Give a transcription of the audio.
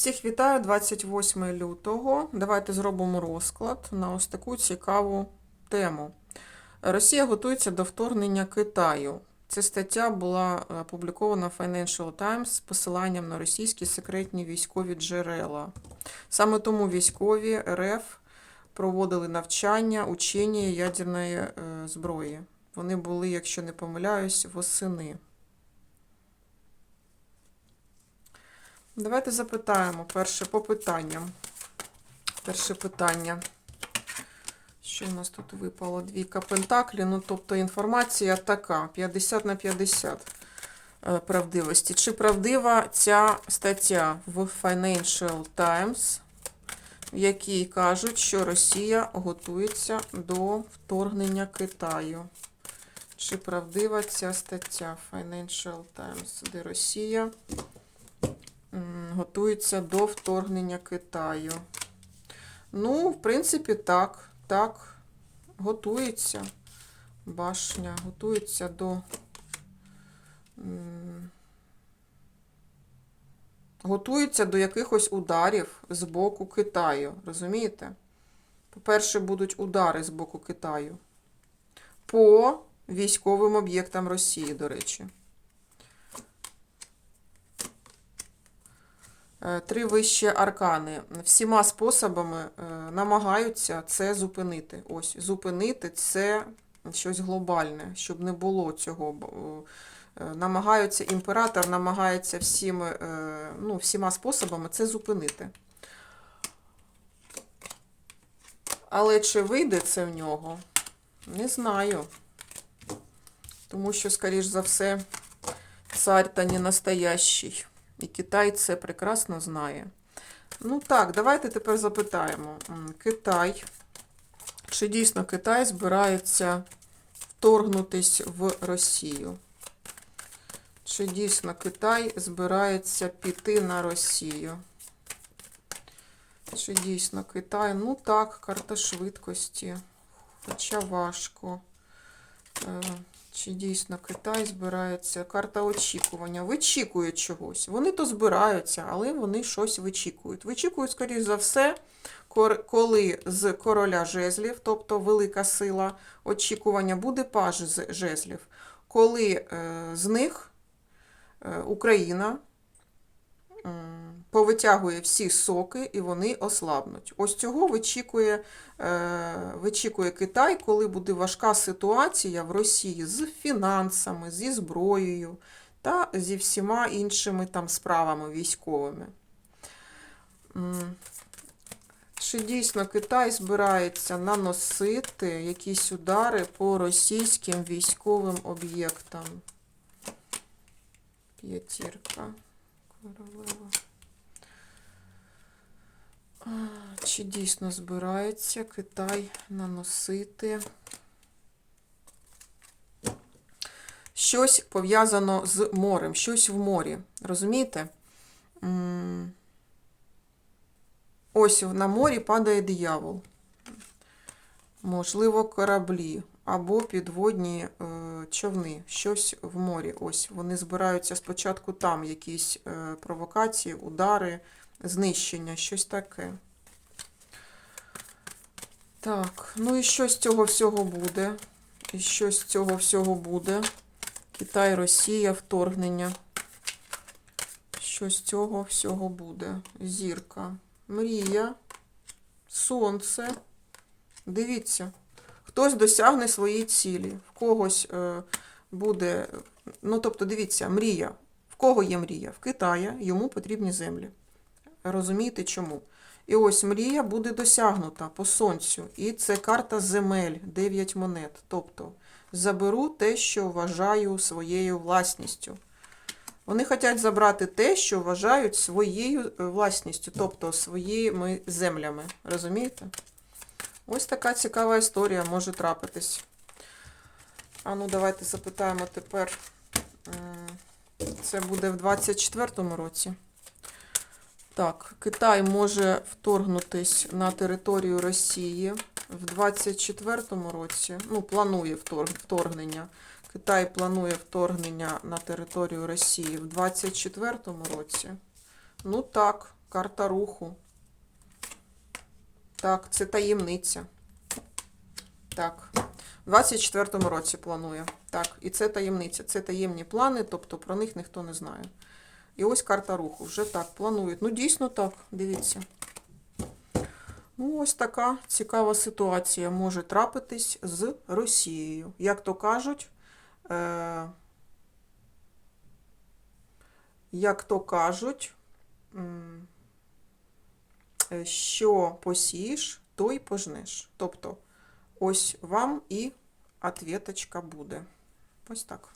Всіх вітаю 28 лютого. Давайте зробимо розклад на ось таку цікаву тему. Росія готується до вторгнення Китаю. Ця стаття була е, опублікована в Financial Times з посиланням на російські секретні військові джерела. Саме тому військові РФ проводили навчання, учення ядерної е, зброї. Вони були, якщо не помиляюсь, восени. Давайте запитаємо перше по питанням. Перше питання. Що у нас тут випало? Двійка пентаклі. Ну, тобто інформація така: 50 на 50 е, правдивості. Чи правдива ця стаття в Financial Times, в якій кажуть, що Росія готується до вторгнення Китаю? Чи правдива ця стаття Financial Times, де Росія готується до вторгнення Китаю? Ну, в принципі, так. Так, готується. Башня готується до. Готується до якихось ударів з боку Китаю. Розумієте? По-перше, будуть удари з боку Китаю. По військовим об'єктам Росії, до речі. Три вищі аркани всіма способами е, намагаються це зупинити. Ось, зупинити це щось глобальне, щоб не було цього. е, Намагаються, імператор намагається всіми, е, ну, всіма способами це зупинити. Але чи вийде це в нього? Не знаю. Тому що, скоріш за все, цар та не настоящий. І Китай це прекрасно знає. Ну так, давайте тепер запитаємо. Китай. Чи дійсно Китай збирається вторгнутись в Росію? Чи дійсно Китай збирається піти на Росію? Чи дійсно Китай? Ну так, карта швидкості. Хоча важко. Чи дійсно Китай збирається? Карта очікування. Вичікують чогось. Вони то збираються, але вони щось вичікують. Вичікують, скоріш за все, коли з короля жезлів, тобто велика сила очікування, буде паж з жезлів. Коли е, з них е, Україна повитягує всі соки і вони ослабнуть. Ось цього вичікує, е, вичікує Китай, коли буде важка ситуація в Росії з фінансами, зі зброєю та зі всіма іншими там справами військовими. Чи дійсно Китай збирається наносити якісь удари по російським військовим об'єктам? П'ятірка. Королева. Чи дійсно збирається Китай наносити щось пов'язано з морем, щось в морі. Розумієте? Ось на морі падає диявол. Можливо, кораблі або підводні е, човни, щось в морі. Ось вони збираються спочатку там якісь е, провокації, удари, знищення, щось таке. Так, ну і що з цього всього буде? І що з цього всього буде? Китай, Росія, вторгнення. Що з цього всього буде? Зірка, мрія, сонце. Дивіться, хтось досягне своєї цілі, в когось е, буде. Ну, тобто, дивіться, мрія. В кого є мрія? В Китая йому потрібні землі. Розумієте чому? І ось мрія буде досягнута по сонцю. І це карта земель, 9 монет. Тобто заберу те, що вважаю своєю власністю. Вони хочуть забрати те, що вважають своєю е, власністю, тобто своїми землями. Розумієте? Ось така цікава історія може трапитись. А ну, давайте запитаємо тепер. Це буде в 24-му році. Так, Китай може вторгнутись на територію Росії в 24-му році. Ну, планує вторг- вторгнення. Китай планує вторгнення на територію Росії в 24-му році. Ну так, карта руху. Так, це таємниця. Так. У 24-му році планує. Так, і це таємниця. Це таємні плани, тобто про них ніхто не знає. І ось карта руху. Вже так планують. Ну, дійсно так, дивіться. Ну, ось така цікава ситуація може трапитись з Росією. Як то кажуть, е- як то кажуть, е, що посієш, то й пожнеш. Тобто, ось вам і ответочка буде. Ось так.